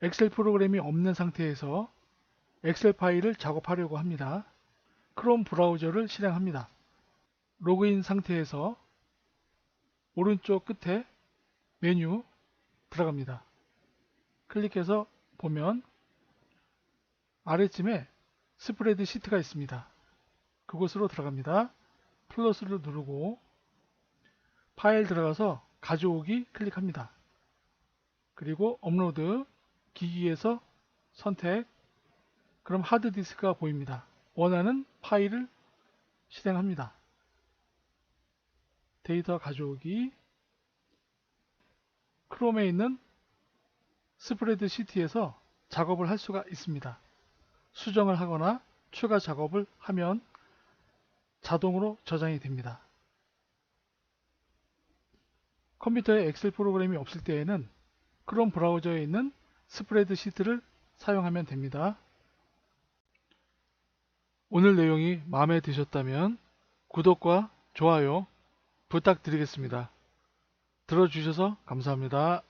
엑셀 프로그램이 없는 상태에서 엑셀 파일을 작업하려고 합니다. 크롬 브라우저를 실행합니다. 로그인 상태에서 오른쪽 끝에 메뉴 들어갑니다. 클릭해서 보면 아래쯤에 스프레드 시트가 있습니다. 그곳으로 들어갑니다. 플러스를 누르고 파일 들어가서 가져오기 클릭합니다. 그리고 업로드 기기에서 선택 그럼 하드디스크가 보입니다. 원하는 파일을 실행합니다. 데이터 가져오기 크롬에 있는 스프레드 시트에서 작업을 할 수가 있습니다. 수정을 하거나 추가 작업을 하면 자동으로 저장이 됩니다. 컴퓨터에 엑셀 프로그램이 없을 때에는 크롬 브라우저에 있는 스프레드 시트를 사용하면 됩니다. 오늘 내용이 마음에 드셨다면 구독과 좋아요 부탁드리겠습니다. 들어주셔서 감사합니다.